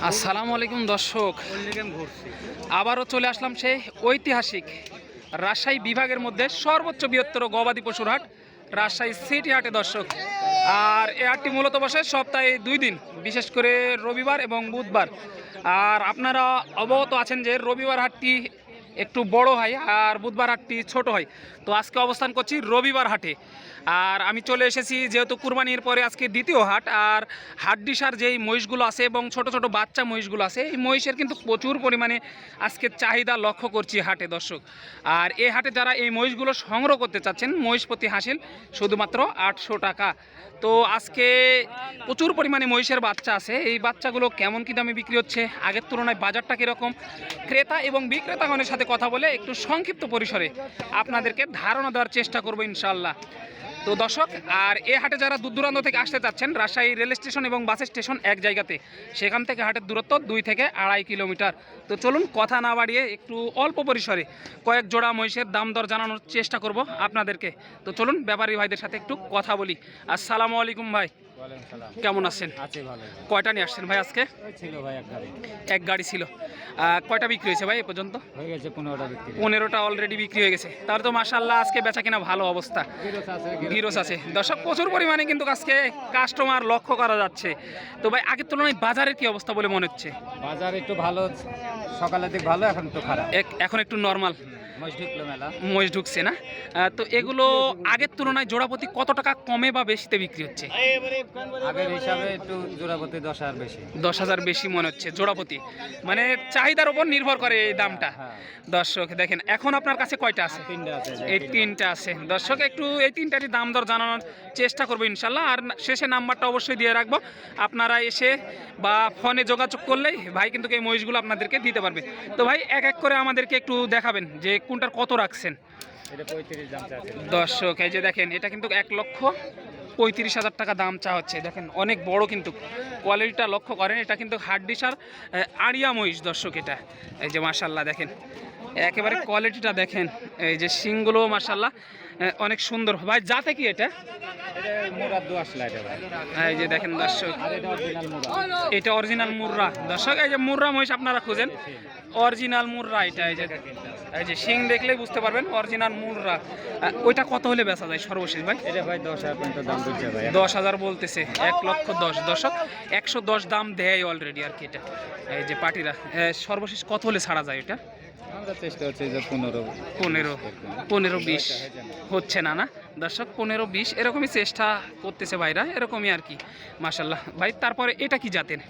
আসসালামু আলাইকুম দর্শক। আবারও চলে আসলাম সেই ঐতিহাসিক রাজশাহী বিভাগের মধ্যে সর্বোচ্চ বৃহত্তর গবাদি পশুর হাট, রাজশাহী সিটি হাটে দর্শক। আর এ হাটটি মূলত বসে সপ্তাহে দুই দিন, বিশেষ করে রবিবার এবং বুধবার। আর আপনারা অবগত আছেন যে রবিবার হাটটি একটু বড় হয় আর বুধবার হাটটি ছোট হয়। তো আজকে অবস্থান করছি রবিবার হাটে। আর আমি চলে এসেছি যেহেতু কুরবানির পরে আজকে দ্বিতীয় হাট, আর হাড্ডিসার যেই মহিষগুলো আছে এবং ছোট ছোট বাচ্চা মহিষগুলো আছে, এই মহিষের কিন্তু প্রচুর পরিমাণে আজকে চাহিদা লক্ষ্য করছি হাটে, দর্শক। আর এই হাটে যারা এই মহিষগুলো সংগ্রহ করতে চাচ্ছেন, মহিষপতি হাসিল শুধুমাত্র আটশো টাকা। তো আজকে প্রচুর পরিমাণে মহিষের বাচ্চা আছে, এই বাচ্চাগুলো কেমন কী দামে বিক্রি হচ্ছে? আগের তুলনায় বাজারটা কীরকম? ক্রেতা এবং বিক্রেতাগণের সাথে কথা বলে একটু সংক্ষিপ্ত পরিসরে আপনাদেরকে ধারণা দেওয়ার চেষ্টা করব ইনশাল্লাহ তো দর্শক, আর এ হাটে যারা দূর দূরান্ত থেকে আসতে চাচ্ছেন, রাজশাহী রেল স্টেশন এবং বাস স্টেশন এক জায়গাতে, সেখান থেকে হাটের দূরত্ব দুই থেকে আড়াই কিলোমিটার। তো চলুন, কথা না বাড়িয়ে একটু অল্প পরিসরে কয়েক জোড়া মহিষের দাম দর জানানোর চেষ্টা করব আপনাদেরকে। তো চলুন, ব্যাপারী ভাইদের সাথে একটু কথা বলি। আসসালামু আলাইকুম ভাই। কেমন আছেন? কয়টা নিয়ে আসছেন ভাই আজকে? ছিল ভাই এক গাড়ি। এক গাড়ি ছিল। কয়টা বিক্রি হয়েছে ভাই এ পর্যন্ত? হয়ে গেছে পনেরোটা বিক্রি। পনেরোটা অলরেডি বিক্রি হয়ে গেছে। তাহলে তো মাসাল্লাহ আজকে বেচা কিনা ভালো অবস্থা। গিরস আছে দর্শক প্রচুর পরিমাণে কিন্তু আজকে কাস্টমার লক্ষ্য করা যাচ্ছে। তো ভাই আগের তুলনায় বাজারের কি অবস্থা বলে মনে হচ্ছে? বাজার একটু ভালো সকালের দিক ভালো এখন তো খারাপ। এখন একটু নর্মাল মহিষ ঢুকছে না? তো এগুলো আগের তুলনায় জোড়াপতি কত টাকা কমে বা বেশিতে বিক্রি হচ্ছে? আগের হিসাবে একটু জোড়াপতি দশ হাজার বেশি। দশ হাজার বেশি মনে হচ্ছে জোড়াপতি। মানে চাহিদার উপর নির্ভর করে এই দামটা। হ্যাঁ। দর্শক দেখেন এখন আপনার কাছে কয়টা আছে? এই তিনটা আছে দর্শক একটু এই তিনটারই দাম দর জানানোর চেষ্টা করব ইনশাল্লাহ। আর শেষে নাম্বারটা অবশ্যই দিয়ে রাখব। আপনারা এসে বা ফোনে যোগাযোগ করলেই ভাই কিন্তু এই মহিষগুলো আপনাদেরকে দিতে পারবে। তো ভাই এক এক করে আমাদেরকে একটু দেখাবেন যে কোনটার কত রাখছেন। দর্শক এই যে দেখেন এটা কিন্তু এক লক্ষ পঁয়ত্রিশ হাজার টাকা দাম চা হচ্ছে। দেখেন, অনেক বড় কিন্তু কোয়ালিটিটা লক্ষ্য করেন, এটা কিন্তু হাড্ডিসার আড়িয়া মহিষ দর্শক এটা। এই যে মার্শাল্লাহ দেখেন, একেবারে কোয়ালিটিটা দেখেন, এই যে শিংগুলো মার্শাল্লাহ অনেক সুন্দর। ভাই যাতে কি এটা? এই যে দেখেন দর্শক, এটা অরিজিনাল মুর্রা। দর্শক, এই যে মুর্রা মহিষ আপনারা খুঁজেন অরিজিনাল মুর্রা এটা, এই যে এই যে শিং দেখলেই বুঝতে পারবেন অরিজিনাল আহ, ওইটা কত হলে বেচা যায় সর্বশেষ ভাই? এটা ভাই দশ হাজার পর্যন্ত দাম বলছে ভাই। দশ হাজার বলতেছে এক লক্ষ দশ। দশক একশো দশ দাম দেয় অলরেডি আর কি এটা। এই যে পার্টিরা সর্বশেষ কত হলে ছাড়া যায় এটা? আমরা চেষ্টা হচ্ছে যে পনেরো পনেরো পনেরো বিশ। হচ্ছে না না? দর্শক পনেরো বিশ এরকমই চেষ্টা করতেছে ভাইরা এরকমই আর কি মাসাল্লাহ ভাই তারপরে এটা কি জাতের?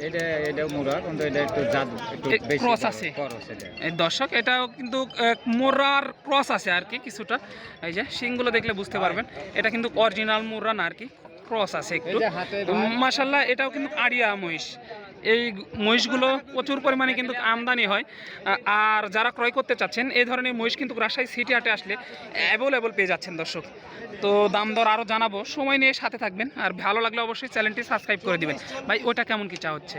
এটা এটা মুরা কিন্তু এটা একটু জাত একটু এ, আছে। খরচ এটা। এই দর্শক এটাও কিন্তু মোরার ক্রস আছে আর কি কিছুটা। এই যে শিংগুলো দেখলে বুঝতে পারবেন। এটা কিন্তু অরিজিনাল মোরা না আর কি ক্রস আছে একটু। মাসাল্লাহ এটাও কিন্তু আড়িয়া মহিষ। এই মহিষগুলো প্রচুর পরিমাণে কিন্তু আমদানি হয় আর যারা ক্রয় করতে চাচ্ছেন এই ধরনের মহিষ কিন্তু রাজশাহী সিটি হাটে আসলে অ্যাভেলেবল পেয়ে যাচ্ছেন দর্শক। তো দাম দর আরও জানাব সময় নিয়ে সাথে থাকবেন আর ভালো লাগলে অবশ্যই চ্যানেলটি সাবস্ক্রাইব করে দিবেন। ভাই ওটা কেমন কি চা হচ্ছে?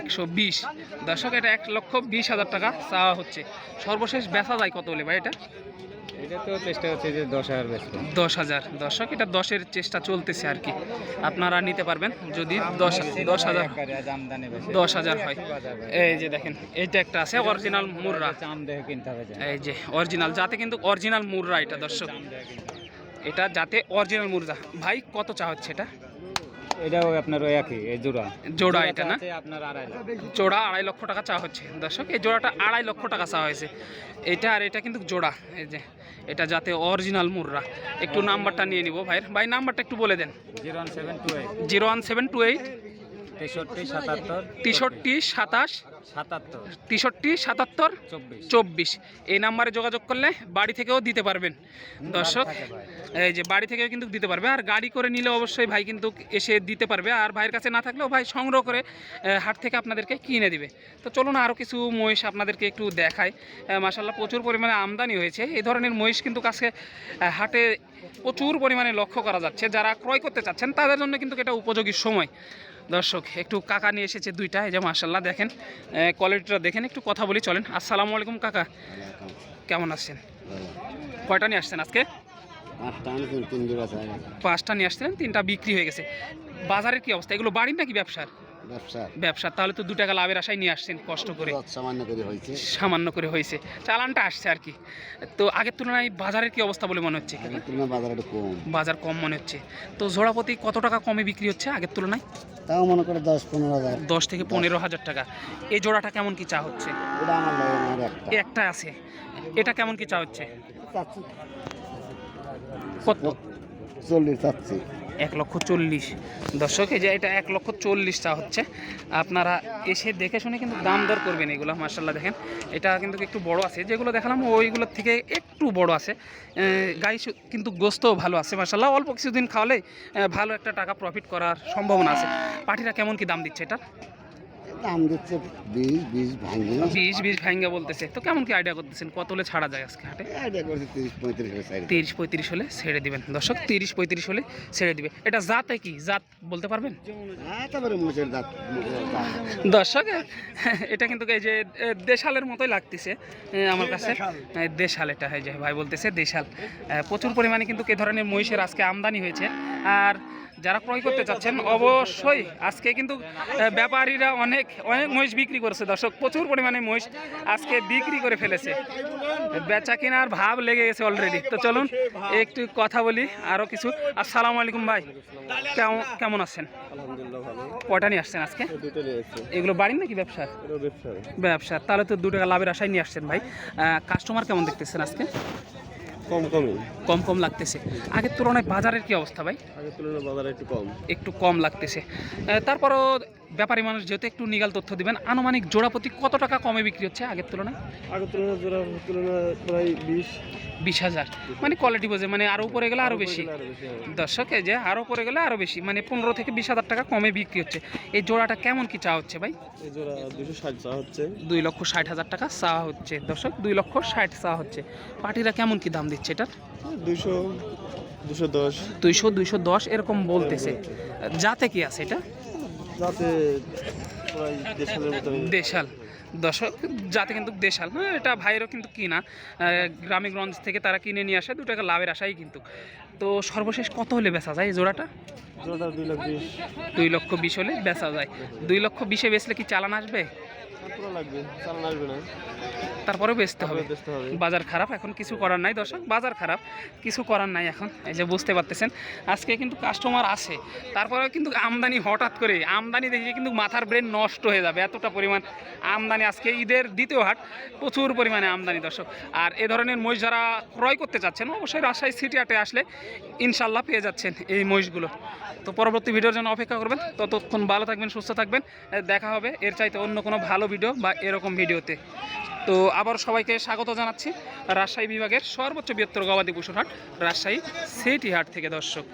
একশো বিশ। দর্শক এটা এক লক্ষ বিশ হাজার টাকা চাওয়া হচ্ছে। সর্বশেষ বেচা যায় কত হলে ভাই এটা? এটা তো চেষ্টা হচ্ছে যে দশ হাজার দশ হাজার। দর্শক এটা দশের চেষ্টা চলতেছে আর কি। আপনারা নিতে পারবেন যদি দশ দশ হাজার দশ হাজার হয়। এই যে দেখেন এইটা একটা আছে অরিজিনাল মুররা। এই যে অরিজিনাল যাতে কিন্তু অরিজিনাল মুররা এটা দর্শক। এটা যাতে অরিজিনাল মুররা। ভাই কত চা হচ্ছে এটা? এটাও আপনার ওই একই এই জোড়া। জোড়া এটা না? আপনার আড়াই। জোড়া আড়াই লক্ষ টাকা চা হচ্ছে দর্শক। এই জোড়াটা আড়াই লক্ষ টাকা চা হয়েছে। এটা আর এটা কিন্তু জোড়া এই যে এটা যাতে অরিজিনাল মুররা। একটু নাম্বারটা নিয়ে নিব ভাইয়ের। ভাই নাম্বারটা একটু বলে দেন। Zero one seven two eight. Zero one seven two eight. তেষট্টি সাতাত্তর তেষট্টি সাতাশ সাতাত্তর তেষট্টি সাতাত্তর চব্বিশ। এই নাম্বারে যোগাযোগ করলে বাড়ি থেকেও দিতে পারবেন। দর্শক এই যে বাড়ি থেকেও কিন্তু দিতে পারবে। আর গাড়ি করে নিলে অবশ্যই ভাই কিন্তু এসে দিতে পারবে। আর ভাইয়ের কাছে না থাকলেও ভাই সংগ্রহ করে হাট থেকে আপনাদেরকে কিনে দিবে। তো চলুন আরও কিছু মহিষ আপনাদেরকে একটু দেখাই। মাসাল্লাহ প্রচুর পরিমাণে আমদানি হয়েছে। এই ধরনের মহিষ কিন্তু কাছে হাটে প্রচুর পরিমাণে লক্ষ্য করা যাচ্ছে। যারা ক্রয় করতে চাচ্ছেন তাদের জন্য কিন্তু এটা উপযোগী সময়। দর্শক একটু কাকা নিয়ে এসেছে দুইটা এই যে মাসাল্লাহ দেখেন কোয়ালিটিটা দেখেন একটু কথা বলি চলেন। আসসালামু আলাইকুম কাকা। কেমন আছেন? কয়টা নিয়ে আসছেন আজকে? পাঁচটা নিয়ে আসছিলেন তিনটা বিক্রি হয়ে গেছে। বাজারের কি অবস্থা? এগুলো বাড়ির নাকি ব্যবসার? ব্যবসা। ব্যবসা তাহলে তো দু টাকা লাভের আশায় নিয়ে আসছেন কষ্ট করে। সামান্য করে হয়েছে। সামান্য করে হয়েছে। চালানটা আসছে আর কি। তো আগের তুলনায় বাজারের কি অবস্থা বলে মনে হচ্ছে? আগের তুলনায় বাজার একটু কম। বাজার কম মনে হচ্ছে। তো জোড়াপতি কত টাকা কমে বিক্রি হচ্ছে আগের তুলনায়? তাও মনে করে দশ পনেরো হাজার। দশ থেকে পনেরো হাজার টাকা। এই জোড়াটা কেমন কি চা হচ্ছে? একটা। আছে। এটা কেমন কি চা হচ্ছে? কত? চল্লিশ চাচ্ছি। এক লক্ষ চল্লিশ। দর্শক, এই যে এটা এক লক্ষ চল্লিশটা হচ্ছে। আপনারা এসে দেখে শুনে কিন্তু দাম দর করবেন এগুলো মার্শাল্লাহ দেখেন। এটা কিন্তু একটু বড় আছে, যেগুলো দেখালাম ওইগুলোর থেকে একটু বড় আছে। গাই কিন্তু গোস্তও ভালো আছে মার্শাল্লাহ অল্প কিছুদিন খাওয়ালে ভালো একটা টাকা প্রফিট করার সম্ভাবনা আছে। পাটিরা কেমন কি দাম দিচ্ছে এটা? দাম দিচ্ছে বিশ বিশ ভাঙি। বিশ বিশ ভাঙ্গা বলতেছে। তো কেমন কি আইডিয়া করতেছেন? কত হলে ছাড়া যায় আজকে হাটে? আইডিয়া করছি তিরিশ পঁয়ত্রিশ সাইড তিরিশ পঁয়ত্রিশ হলে ছেড়ে দিবেন। দর্শক তিরিশ পঁয়ত্রিশ হলে ছেড়ে দিবে। এটা জাতে কি? জাত বলতে পারবেন? তারপরে দর্শক এটা কিন্তু এই যে দেশালের মতোই লাগতেছে আমার কাছে। দেশাল। এটা হয় যে ভাই বলতেছে দেশাল। প্রচুর পরিমাণে কিন্তু এ ধরনের মহিষের আজকে আমদানি হয়েছে। আর যারা ক্রয় করতে চাচ্ছেন অবশ্যই আজকে কিন্তু ব্যাপারীরা অনেক অনেক মহিষ বিক্রি করেছে। দর্শক প্রচুর পরিমাণে মহিষ আজকে বিক্রি করে ফেলেছে। বেচা কেনার ভাব লেগে গেছে অলরেডি তো চলুন একটু কথা বলি আরও কিছু। আসসালামু আলাইকুম ভাই। কেমন কেমন আছেন? কটা নিয়ে আসছেন আজকে? এগুলো বাড়ির নাকি ব্যবসা ব্যবসা তাহলে তো দু টাকা লাভের আশায় নিয়ে আসছেন ভাই। কাস্টমার কেমন দেখতেছেন আজকে? কম কমই। কম কম লাগতেছে। আগের তুলনায় বাজারের কি অবস্থা ভাই? আগের তুলনায় বাজারে একটু কম। একটু কম লাগতেছে। তারপরও ব্যাপারী মানুষ যেহেতু একটু নিগাল তথ্য দিবেন আনুমানিক জোড়াপতি কত টাকা কমে বিক্রি হচ্ছে আগের তুলনায়? আগের তুলনায় জোড়া তুলনায় প্রায় বিশ। বিশ হাজার। মানে কোয়ালিটি বোঝে মানে আরও উপরে গেলে আরও বেশি। দর্শক যে আরও উপরে গেলে আরও বেশি মানে পনেরো থেকে বিশ হাজার টাকা কমে বিক্রি হচ্ছে। এই জোড়াটা কেমন কি চা হচ্ছে ভাই? এই জোড়া দুশো ষাট চা হচ্ছে। দুই লক্ষ ষাট হাজার টাকা চা হচ্ছে। দর্শক দুই লক্ষ ষাট চা হচ্ছে। পার্টিরা কেমন কি দাম দিচ্ছে এটার? দুশো দুশো দশ। দুইশো দুইশো দশ এরকম বলতেছে। যাতে কি আছে এটা? যাতে দেশাল। দশক যাতে কিন্তু দেশাল। হ্যাঁ এটা ভাইয়েরও কিন্তু কিনা। গ্রামীগঞ্জ থেকে তারা কিনে নিয়ে আসে দু টাকা লাভের আশাই কিন্তু। তো সর্বশেষ কত হলে বেচা যায় জোড়াটা? দুই লক্ষ বিশ হলে বেচা যায়। দুই লক্ষ বিশে বেচলে কি চালান আসবে? লাগবে চালান আসবে না। তারপরেও বেচতে হবে। বাজার খারাপ এখন কিছু করার নাই দর্শক বাজার খারাপ কিছু করার নাই এখন এই যে বুঝতে পারতেছেন। আজকে কিন্তু কাস্টমার আসে তারপরেও কিন্তু আমদানি হঠাৎ করে আমদানি দেখে কিন্তু মাথার ব্রেন নষ্ট হয়ে যাবে এতটা পরিমাণ আমদানি আজকে ঈদের দ্বিতীয় হাট প্রচুর পরিমাণে আমদানি দর্শক। আর এ ধরনের মহিষ যারা ক্রয় করতে চাচ্ছেন অবশ্যই রাজশাহী সিটি হাটে আসলে ইনশাল্লাহ পেয়ে যাচ্ছেন এই মহিষগুলো। তো পরবর্তী ভিডিওর জন্য অপেক্ষা করবেন ততক্ষণ ভালো থাকবেন সুস্থ থাকবেন দেখা হবে। এর চাইতে অন্য কোনো ভালো ভিডিও বা এরকম ভিডিওতে তো আবার সবাইকে স্বাগত জানাচ্ছি রাজশাহী বিভাগের সর্বোচ্চ বৃহত্তর গবাদি পশুর হাট, রাজশাহী সিটি হাট থেকে দর্শক।